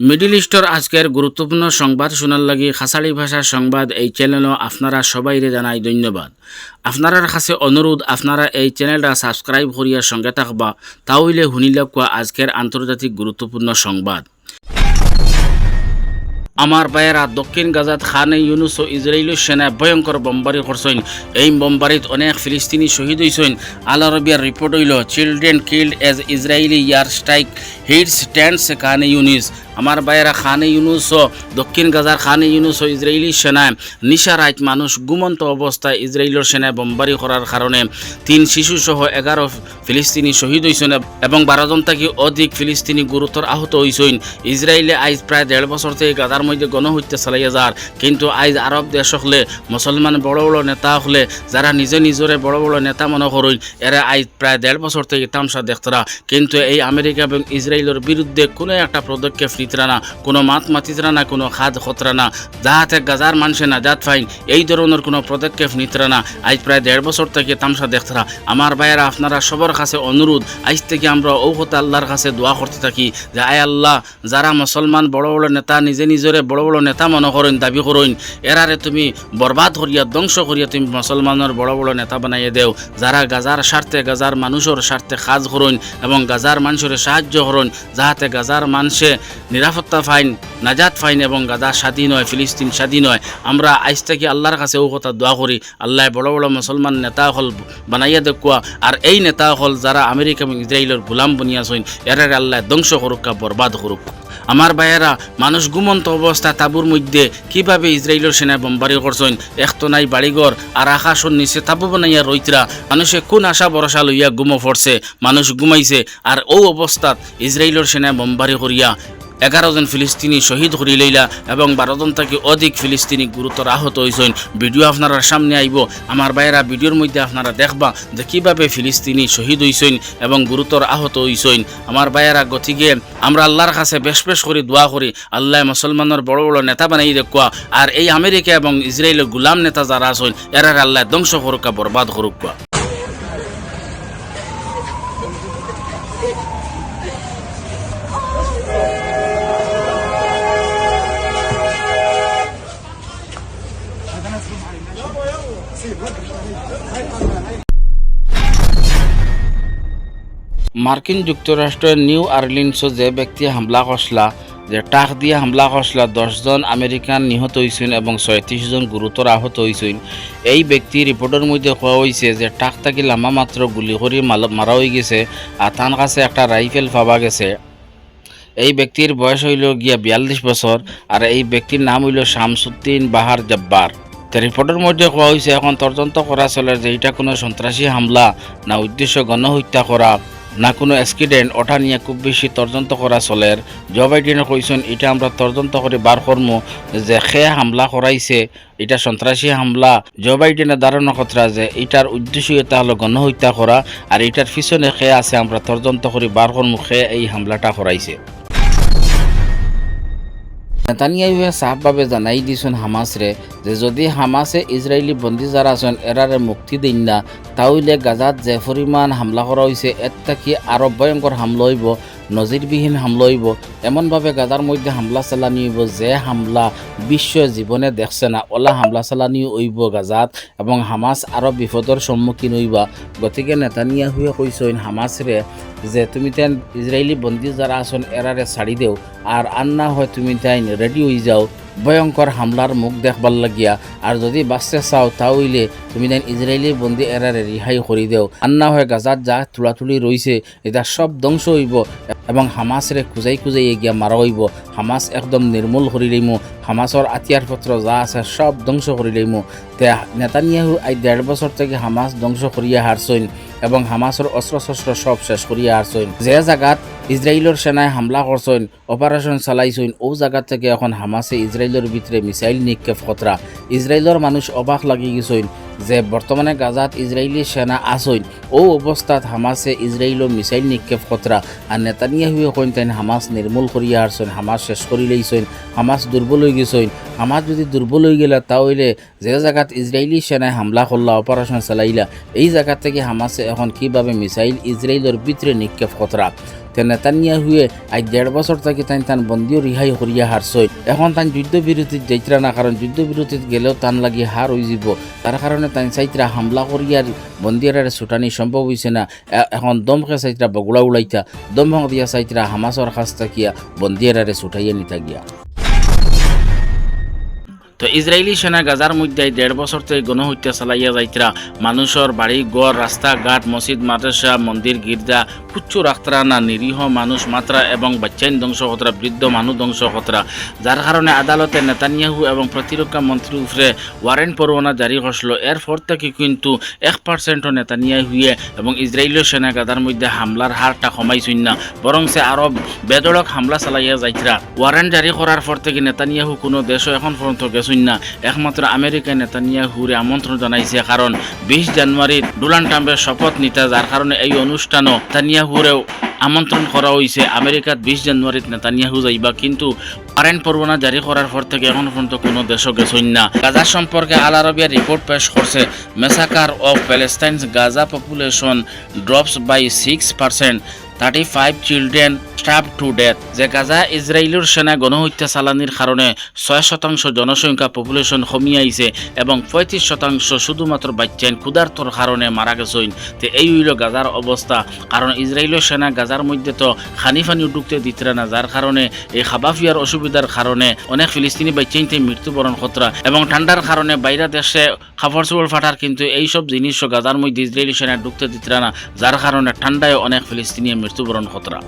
Middle store আজকের গুরুত্বপূর্ণ সংবাদ শোনার লাগি খাসাড়ি ভাষার সংবাদ এই চ্যানেলও আপনারা সবাইরে জানাই ধন্যবাদ। আপনারার কাছে অনুরোধ আপনারা এই চ্যানেলটা সাবস্ক্রাইব করিয়া সঙ্গে থাকবা, তাহলে শুনিলে কোয়া আজকের আন্তর্জাতিক গুরুত্বপূর্ণ সংবাদ। আমার ভাইয়েরা দক্ষিণ গাজাত খানে ইউনুস ও ইসরায়েলের সেনায় ভয়ঙ্কর বোমবারি করছেন এই বোমবারিত অনেক ফিলিস্তিনি শহীদ হয়েছেন আল আরবিয়ার রিপোর্ট হইল children killed as Israeli air strike hits stands Khan Younis আমার ভাইয়েরা খানে ইউনুস ও দক্ষিণ গাজার খানে ইউনুস ও ইসরায়েলি সেনায় নিশা রাত মানুষ ঘুমন্ত অবস্থায় ইসরায়েলের সেনায় বোমবারি করার কারণে তিন শিশু সহ এগারো ফিলিস্তিনি শহীদ হয়েছেন এবং বারোজন থাকি অধিক ফিলিস্তিনি গুরুতর আহত হয়েছেন ইসরায়েলে আইজ প্রায় দেড় বছর থেকে গাজার মধ্যে গণহত্যা চালাইয়া যার। কিন্তু আইজ আরব দেশ হলে, মুসলমান বড় বড় নেতা হলে, যারা নিজে নিজরে বড় বড় নেতা মনে করুন, এরা আইজ প্রায় দেড় বছর থেকে তামসা দেখতরা। কিন্তু এই আমেরিকা এবং ইসরায়েলের বিরুদ্ধে কোনো একটা পদক্ষেপ নিতরা না কোনো মাত মাতিতরা না কোনো খাদ খতরা না যাহাতে গাজার মানুষে নাজাত ফাইন এই ধরনের কোনো পদক্ষেপ নিতরা না আজ প্রায় দেড় বছর থেকে তামসা দেখতরা। আমার ভাইয়েরা, আপনারা সবার কাছে অনুরোধ, আজ থেকে আমরা ঔহত আল্লাহর কাছে দোয়া করতে থাকি যে, আয় আল্লাহ, যারা মুসলমান বড় বড় নেতা নিজে নিজরে বড় বড় নেতা মনে করেন, দাবি করেন, এরারে তুমি বরবাদ করিয়া, ধ্বংস করিয়া তুমি মুসলমানের বড় বড় নেতা বানাইয়ে দেও। যারা গাজার স্বার্থে, গাজার মানুষের স্বার্থে কাজ করুন এবং গাজার মানুষের সাহায্য করুন, যাহাতে গাজার মানুষে নিরাপত্তা ফাইন, নাজাত ফাইন এবং গাজা স্বাধীন হয়, ফিলিস্তিন স্বাধীন হয়। আমরা আজ থেকে আল্লাহর কাছে ও কথা দোয়া করি। আল্লাহ বড় বড় মুসলমান নেতা হল বানাইয়া দেখুয়া আর এই নেতা হল যারা আমেরিকা এবং ইসরায়েলের গুলাম বনিয়াছেন এরারে আল্লাহ ধ্বংস করুক বরবাদ করুক। আমার ভাইয়েরা, মানুষ ঘুমন্ত অবস্থা তাবুর মধ্যে কীভাবে ইসরায়েলের সেনায় বোমবারি করছেন একতো নাই বাড়িঘর, আর আকাশর নিচে তাবু বানাইয়া রইতরা। মানুষে কোন আশা ভরসা লইয়া ঘুমো পড়ছে? মানুষ ঘুমাইছে, আর ও অবস্থাত ইসরায়েলের সেনায় বোমবারি করিয়া এগারো জন ফিলিস্তিনি শহীদ করি লইলা এবং বারোজন থেকে অধিক ফিলিস্তিনি গুরুতর আহত হয়েছেন ভিডিও আপনারা সামনে আইব। আমার ভাইয়েরা, ভিডিওর মধ্যে আপনারা দেখবা যে কীভাবে ফিলিস্তিনি শহীদ হয়েছেন এবং গুরুতর আহত হয়েছেন আমার ভাইয়েরা, গতিকে আমরা আল্লাহর কাছে বেশ বেশ করে দোয়া করি। আল্লাহ মুসলমানের বড় বড় নেতা বানাই দেখুয়া। আর এই আমেরিকা এবং ইসরায়েলের গুলাম নেতা যারা আছেন, এরার আল্লাহ ধ্বংস করুকা বরবাদ করুকা। মার্কিন যুক্তরাষ্ট্রের নিউ আর্লিনসো যে ব্যক্তি হামলা করসলা যে টাক দিয়ে হামলা করসলা দশজন আমেরিকান নিহত হয়েছেন এবং ছয়ত্রিশ জন গুরুতর আহত হয়েছেন এই ব্যক্তি রিপোর্টের মধ্যে কোয়া হয়েছে যে টাক থাকি লামা মাত্র গুলি করে মারা হয়ে গেছে আর তার কাছে একটা রাইফেল পাওয়া গেছে। এই ব্যক্তির বয়স হইল গিয়া বিয়াল্লিশ বছর আর এই ব্যক্তির নাম হইল শামসুদ্দিন বাহার জব্বার রিপোর্টের মধ্যে কোয়া হয়েছে এখন তদন্ত করা চলে যে এটা কোনো সন্ত্রাসী হামলা, না উদ্দেশ্য গণহত্যা করা না কোনো অ্যাক্সিডেন্ট ওটা নিয়ে খুব বেশি তদন্ত করা চলের জো বাইডেনে কইছেন এটা আমরা তদন্ত করে বার করমু যে সে হামলা করাইছে এটা সন্ত্রাসী হামলা। জো বাইডেনে ধারণা কথা যে এটার উদ্দেশ্য এটা হলো গণহত্যা করা আর এটার পিছনে সে আছে, আমরা তদন্ত করে বার করমু সে এই হামলাটা করাইছে নেতানিয়াহুয়ে সাফভাবে জানাই দিছেন হামাসরে যে যদি হামাসে ইসরায়েলি বন্দী যারা আছেন এরারে মুক্তি দিন না তাহলে গাজাত যে পরিমাণ হামলা করা হয়েছে এর থেকে আরও ভয়ঙ্কর হামলা হইব নজিরবিহীন হামলা হইব। এমনভাবে গাজার মধ্যে হামলা চালানি হইব যে হামলা বিশ্ব জীবনে দেখছে না। ওলা হামলা চালানি হইব গাজাত এবং হামাস আরও বিপদর সম্মুখীন হইবা। গতিকে নেতানিয়াহুয়ে কইছেন হামাসরে যে তুমি তেন ইসরায়েলি বন্দী যারা আছেন এরারে ছাড়ি দেও। আর আন্না হয় তুমি তাই রেডি হয়ে যাও। ভয়ঙ্কর হামলার মুখ দেখবার লাগিয়া। আর যদি বাঁচতে চাও তাহলে তুমি দেন ইসরায়েলি বন্দি এরারে রিহাই করে দেও। আন্না হয়ে গাজাত যা তুলাতুলি রয়েছে এটা সব ধ্বংস হইব এবং হামাসরে খুঁজাই খুঁজাই গিয়া মারা হইব। হামাস একদম নির্মূল করে লইমু। হামাসর আতিয়ার পত্র যা আছে সব ধ্বংস করে লইমু। তে নেতানিয়াহু আই দেড় বছর থেকে হামাস ধ্বংস করিয়া হারছইন এবং হামাসর অস্ত্র শস্ত্র সব শেষ করিয়া আসছেন যে জায়গাত ইসরায়েলের সেনায় হামলা করছেন অপারেশন চালাইছেন ও জায়গা থেকে এখন হামাসে ইসরায়েলের ভিতরে মিসাইল নিক্ষেপ খতরা ইসরায়েলের মানুষ অবাক লাগি গেছইন যে বর্তমানে গাজাত ইসরায়েলি সেনা আসইন ও অবস্থাত হামাসে ইসরায়েল মিসাইল নিক্ষেপ খতরা আর নেতানিয়াহুয়ে কইন তাইন হামাস নির্মূল করিয়া হারছইন হামাস শেষ করি লইছইন হামাস দুর্বল হয়ে গেছইন হামাস যদি দুর্বল হয়ে গেলে তাহলে যে জায়গাত ইসরায়েলি সেনায় হামলা করলা অপারেশন চালাইলা, এই জায়গা থেকে হামাসে এখন কীভাবে মিসাইল ইসরায়েলের ভিতরে নিক্ষেপ খতরা তে নেতানিয়া হুয়ে আজ দেড় বছর থেকে তাই তান বন্দিও রিহাই করিয়া হারছই। এখন তান যুদ্ধ বিরতিত যাইতরা না, কারণ যুদ্ধ বিরতিত গেলেও তান লাগি হার হয়ে যাব। তার কারণে তাই চাইতরা হামলা করিয়ার বন্দিয়ারে ছুটানি সম্ভব হয়েছে না। এখন দমকে চাইতরা বগুড়া উড়াইতা দম ভাঙ দিয়া চাইতরা হামাসর কাছ থাকিয়া বন্দিয়ারে ছুটাইয়া নিতা গিয়া। তো ইসরায়েলি সেনা গাজার মধ্যে দেড় বছর থেকে গণহত্যা চালাইয়া যাইতরা। মানুষের বাড়ি গড় রাস্তাঘাট মসজিদ মাদ্রাসা মন্দির গির্জা কুচ্ছু রাখতরা না নিরীহ মানুষ মাত্রা এবং বাচ্চাইন ধ্বংস হতরা বৃদ্ধ মানুষ ধ্বংস হতরা যার কারণে আদালতে নেতানিয়াহু এবং প্রতিরক্ষা মন্ত্রীর উপরে ওয়ারেন্ট পরোয়ানা জারি করছিল এর পর থেকে কিন্তু এক পার্সেন্টও নেতানিয়াহুয়ে এবং ইসরায়েলীয় সেনা গাজার মধ্যে হামলার হারটা কমাইছেন না। বরং সে আরও বেদড়ক হামলা চালাইয়া যাইতরা ওয়ারেন্ট জারি করার পর থেকে নেতানিয়াহু কোনো দেশও এখন পর্যন্ত গেছেন না। একমাত্র আমেরিকা নেতানিয়াহুরে আমন্ত্রণ জানাইছে। কারণ বিশ জানুয়ারির ডোনাল্ড ট্রাম্পের শপথ নিতে যার কারণে এই অনুষ্ঠানও নেতানিয়াহুরেও আমন্ত্রণ করা হয়েছে আমেরিকাত বিশ জানুয়ারিত নেতানিয়াহু যাইবা, কিন্তু কারেন্ট পরবনা জারি করার পর থেকে এখন পর্যন্ত কোনো দেশও গেছেন না। গাজা সম্পর্কে আল আরবিয়া রিপোর্ট পেশ করছে massacre of Palestinians Gaza population drops by six percent thirty five children starved to death. যে গাজা ইসরায়েলের সেনা গণহত্যা চালানির কারণে ছয় শতাংশ জনসংখ্যা পপুলেশন কমি আইছে এবং পঁয়ত্রিশ শতাংশ শুধুমাত্র বাচ্চাইন ক্ষুধার্তর কারণে মারা গেছেন। তো এই হইল গাজার অবস্থা কারণ ইসরায়েলের সেনা গাজার মধ্যে তো খানি ফানি ঢুকতে দিতরা না যার কারণে এই খাবাফিয়ার অসুবিধার কারণে অনেক ফিলিস্তিনি বাচ্চাইনতে মৃত্যুবরণ খতরা এবং ঠান্ডার কারণে বাইরে দেশে খাবার চুবল ফাটার কিন্তু এইসব জিনিসও গাজার মধ্যে ইসরায়েলি সেনা ঢুকতে দিতরা না যার কারণে ঠান্ডায় অনেক ফিলিস্তিনি মৃত্যুবরণ খতরা।